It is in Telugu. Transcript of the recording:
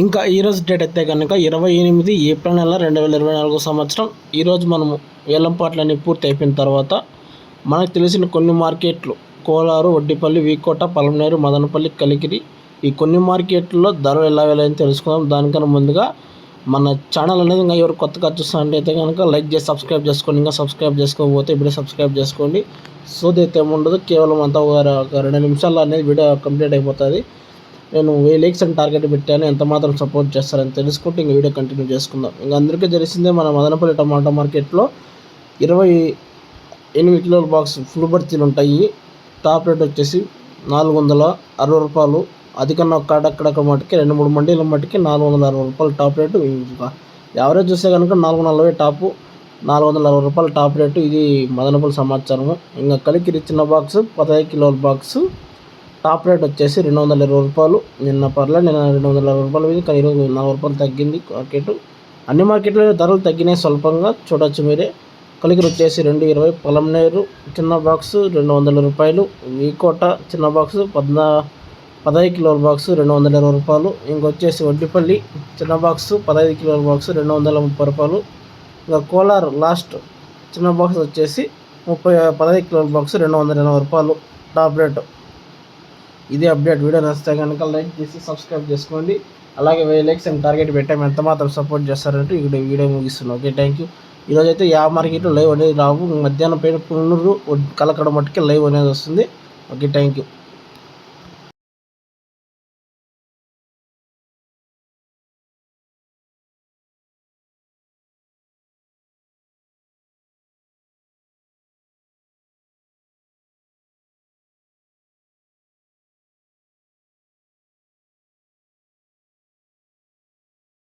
ఇంకా ఈరోజు డేట్ అయితే కనుక ఇరవై ఎనిమిది ఏప్రిల్ నెల రెండు వేల ఇరవై నాలుగో సంవత్సరం. ఈరోజు మనము వేలంపాట్లన్నీ పూర్తి అయిపోయిన తర్వాత మనకు తెలిసిన కొన్ని మార్కెట్లు కోలారు వడ్డిపల్లి వీకోట పలమనేరు మదనపల్లి కలికిరి ఈ కొన్ని మార్కెట్లలో ధరలు ఎలా వెళ్ళాయని తెలుసుకుందాం. దానికన్నా ముందుగా మన ఛానల్ అనేది ఇంకా ఎవరు కొత్తగా చూస్తున్నట్టయితే కనుక లైక్ చేసి సబ్స్క్రైబ్ చేసుకోండి. ఇంకా సబ్స్క్రైబ్ చేసుకోకపోతే ఇప్పుడే సబ్స్క్రైబ్ చేసుకోండి. సో అయితే ఏముండదు. కేవలం అంతా ఒక ఒక రెండు నిమిషాల్లో అనేది వీడియో కంప్లీట్ అయిపోతుంది. నేను వెయ్యి లైక్స్ అని టార్గెట్ పెట్టాను. ఎంత మాత్రం సపోర్ట్ చేస్తారని తెలుసుకుంటే ఇంక వీడియో కంటిన్యూ చేసుకుందాం. ఇంకా అందరికీ తెలిసిందే మన మదనపల్లి టమాటా మార్కెట్లో ఇరవై ఎనిమిది కిలోల బాక్స్ ఫుల్ బర్తీలు ఉంటాయి. టాప్ రేట్ వచ్చేసి నాలుగు వందల అరవై రూపాయలు. అధికంగా కన్నా అక్కడక్కడ మట్టుకి రెండు మూడు మండీల మటుకి నాలుగు వందల అరవై రూపాయలు టాప్ రేటు యావరేజ్ చూస్తే కనుక నాలుగు నలభై టాపు నాలుగు వందల అరవై రూపాయలు టాప్ రేటు ఇది మదనపల్లి సమాచారము. ఇంకా కలికిరి చిన్న బాక్స్ పదహైదు కిలోల బాక్సు టాప్ రేట్ వచ్చేసి రెండు వందల ఇరవై రూపాయలు. నిన్న పర్లేదు నిన్న రెండు వందల ఇరవై రూపాయలు మీద కానీ ఈరోజు నలభై రూపాయలు తగ్గింది మార్కెట్. అన్ని మార్కెట్లో ధరలు తగ్గినాయి స్వల్పంగా చూడొచ్చు మీరే. కలికిరి వచ్చేసి రెండు ఇరవై పొలంనేరు చిన్న బాక్స్ రెండు వందల రూపాయలు వీకోట చిన్న బాక్స్ పద్నా పదహైదు కిలోల బాక్స్ రెండు వందల ఇరవై రూపాయలు ఇంకొచ్చేసి వడ్డిపల్లి చిన్న బాక్స్ పదహైదు కిలోల బాక్స్ రెండు వందల ముప్పై రూపాయలు ఇంకా కోలార్ లాస్ట్ చిన్న బాక్స్ వచ్చేసి ముప్పై పదహైదు కిలోల బాక్స్ రెండు వందల ఎనభై రూపాయలు టాప్ రేటు. ఇదే అప్డేట్ వీడియో నచ్చితే కనుక లైక్ చేసి సబ్స్క్రైబ్ చేసుకోండి. అలాగే వెయ్యి లైక్స్ అండ్ టార్గెట్ పెట్టాము ఎంత మాత్రం సపోర్ట్ చేస్తారంటే ఇక్కడ వీడియో ముగిస్తున్నాను ఓకే థ్యాంక్ యూ ఈరోజు అయితే యా మార్కెట్లో లైవ్ అనేది రావు. మధ్యాహ్నం పైన పునరు కలకడ మట్టుకే లైవ్ అనేది వస్తుంది. Okay thank you